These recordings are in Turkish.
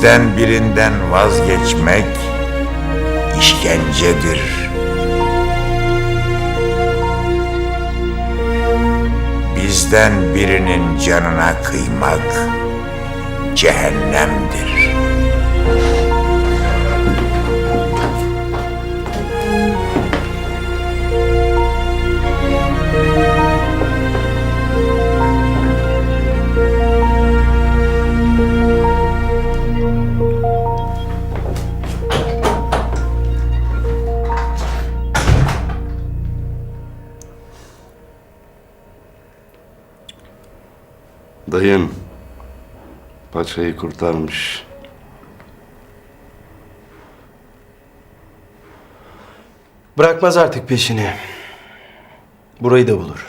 Bizden birinden vazgeçmek işkencedir. Bizden birinin canına kıymak cehennemdir. Paçayı kurtarmış. Bırakmaz artık peşini. Burayı da bulur.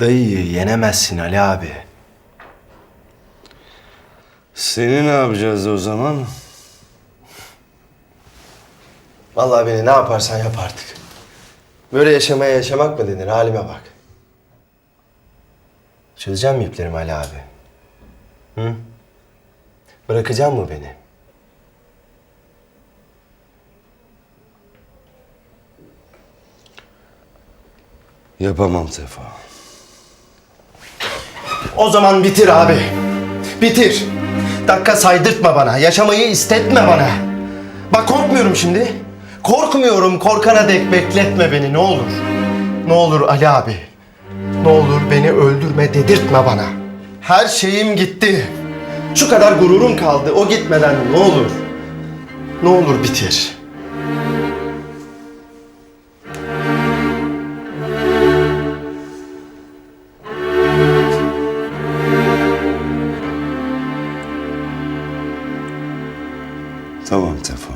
Dayıyı yenemezsin Ali abi. Seni ne yapacağız o zaman? Vallahi beni ne yaparsan yap artık. Böyle yaşamaya yaşamak mı denir halime bak. Çözeceğim mi iplerimi Ali abi? Hı? Bırakacak mı beni? Yapamam Tefo. O zaman bitir abi. Bitir. Dakika saydırtma bana. Yaşamayı istetme bana. Bak korkmuyorum şimdi. Korkmuyorum. Korkana dek bekletme beni ne olur. Ne olur Ali abi. Ne olur beni öldürme dedirtme bana. Her şeyim gitti. Şu kadar gururum kaldı. O gitmeden ne olur. Ne olur bitir. Tamam Tefo.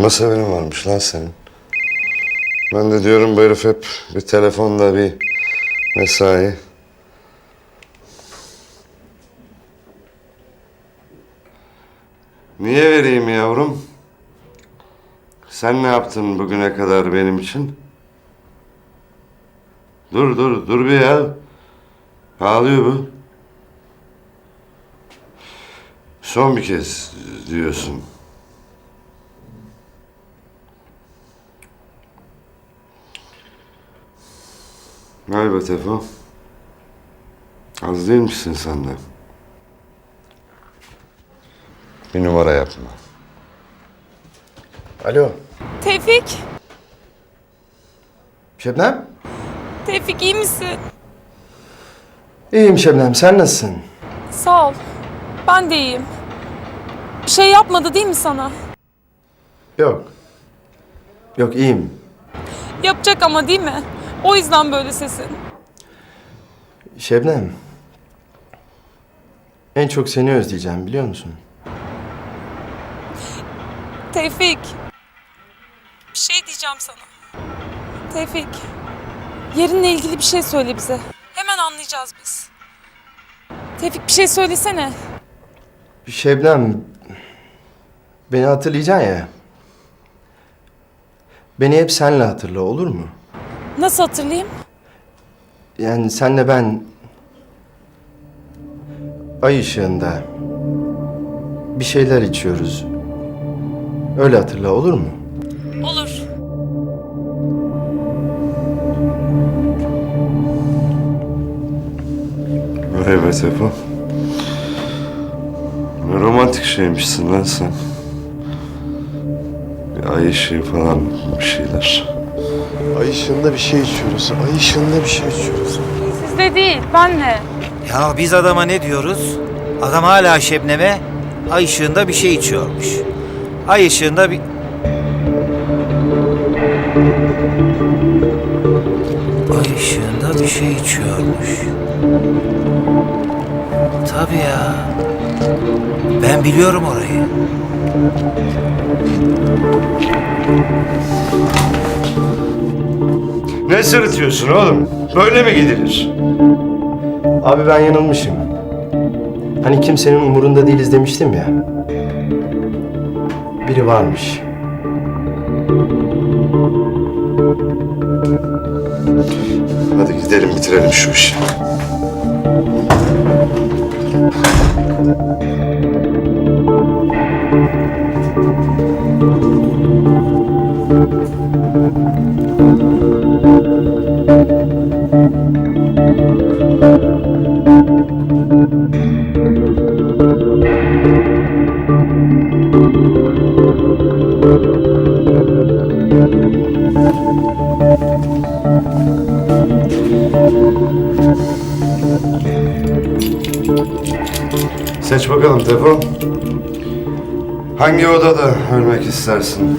Amma severim varmış lan senin. Ben de diyorum bu herif hep bir telefonda bir mesai. Niye vereyim yavrum? Sen ne yaptın bugüne kadar benim için? Dur dur dur bir ya. Ağlıyor bu. Son bir kez diyorsun. Galiba Tefo. Az değil misin sen de? Bir numara yapma. Alo. Tevfik, Şebnem? Tevfik iyi misin? İyiyim Şebnem. Sen nasılsın? Sağ ol. Ben de iyiyim. Bir şey yapmadı değil mi sana? Yok. Yok iyiyim. Yapacak ama değil mi? O yüzden böyle sesin. Şebnem. En çok seni özleyeceğim biliyor musun? Tevfik. Bir şey diyeceğim sana. Tevfik. Yerinle ilgili bir şey söyle bize. Hemen anlayacağız biz. Tevfik bir şey söylesene. Şebnem. Beni hatırlayacaksın ya. Beni hep senle hatırla olur mu? Nasıl hatırlayayım? Yani senle ben ay ışığında bir şeyler içiyoruz. Öyle hatırla olur mu? Olur. Vay be Tefo. Ne romantik şeymişsin lan sen. Bir ay ışığı falan bir şeyler. Ay ışığında bir şey içiyoruz. Ay ışığında bir şey içiyoruz. Sizde değil, benle. Ya biz adama ne diyoruz? Adam hala Şebnem'e ay ışığında bir şey içiyormuş. Ay ışığında bir... Ay ışığında bir şey içiyormuş. Tabii ya. Ben biliyorum orayı. Ne sırıtıyorsun oğlum? Böyle mi gidilir? Abi ben yanılmışım. Hani kimsenin umurunda değiliz demiştim ya. biri varmış. Hadi gidelim bitirelim şu işi. Seç bakalım Tefo. Hangi odada ölmek istersin?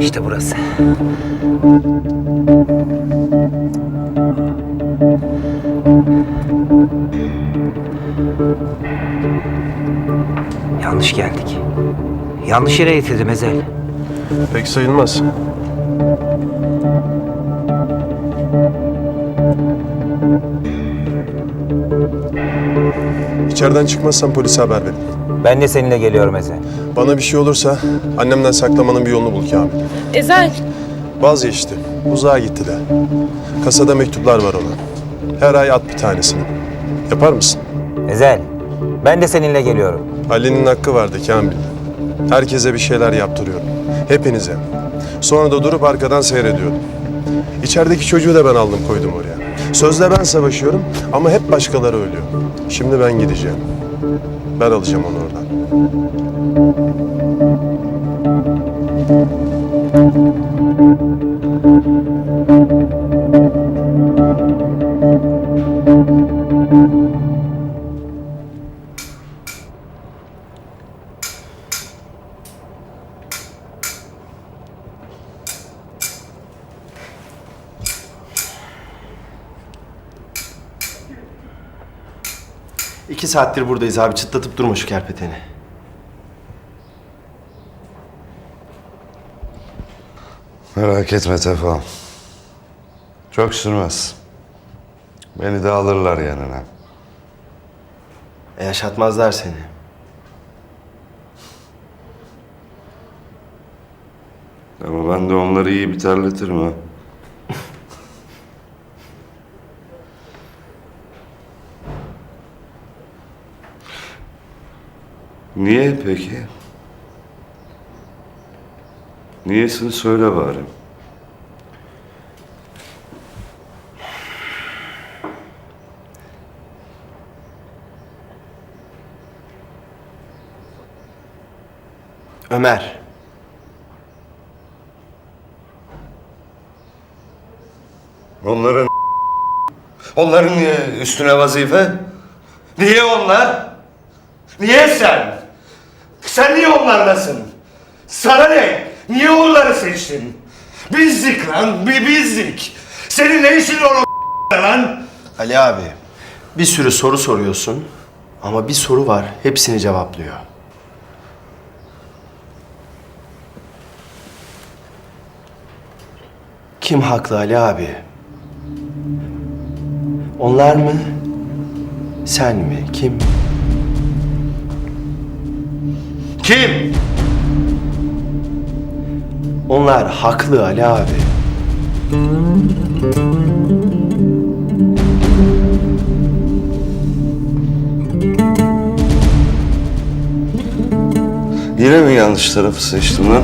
İşte burası. Yanlış geldik. Yanlış yere getirdim Ezel. Pek sayılmaz. İçeriden çıkmazsan polise haber verin. Ben de seninle geliyorum Ezel. Bana bir şey olursa annemden saklamanın bir yolunu bul Kamil. Ezel. Vazgeçti. Uzağa gitti de. Kasada mektuplar var ona. Her ay at bir tanesini. Yapar mısın? Ezel, ben de seninle geliyorum. Ali'nin hakkı vardı Kamil. Herkese bir şeyler yaptırıyorum. Hepinize. Sonra da durup arkadan seyrediyordum. İçerideki çocuğu da ben aldım koydum oraya. Sözde ben savaşıyorum ama hep başkaları ölüyor. Şimdi ben gideceğim. Ben alacağım onu oradan. İki saattir buradayız abi. Çıtlatıp durma şu kerpeteni. Merak etme Tefo. Çok sürmez. Beni de alırlar yanına. E, yaşatmazlar seni. Ama ben de onları iyi bir terletirim ha. Niye peki? Niyesini söyle bari. Ömer. Onların Onların niye üstüne vazife? Niye onlar? Niye sen? Sen niye onlarlasın? Sana ne? Niye onları seçtin? Bizdik lan, bir bizdik. Senin ne işin var o lan? Ali abi. Bir sürü soru soruyorsun. Ama bir soru var. Hepsini cevaplıyor. Kim haklı Ali abi? Onlar mı? Sen mi? Kim? Kim? Onlar haklı Ali abi. Yine mi yanlış tarafı seçtim lan?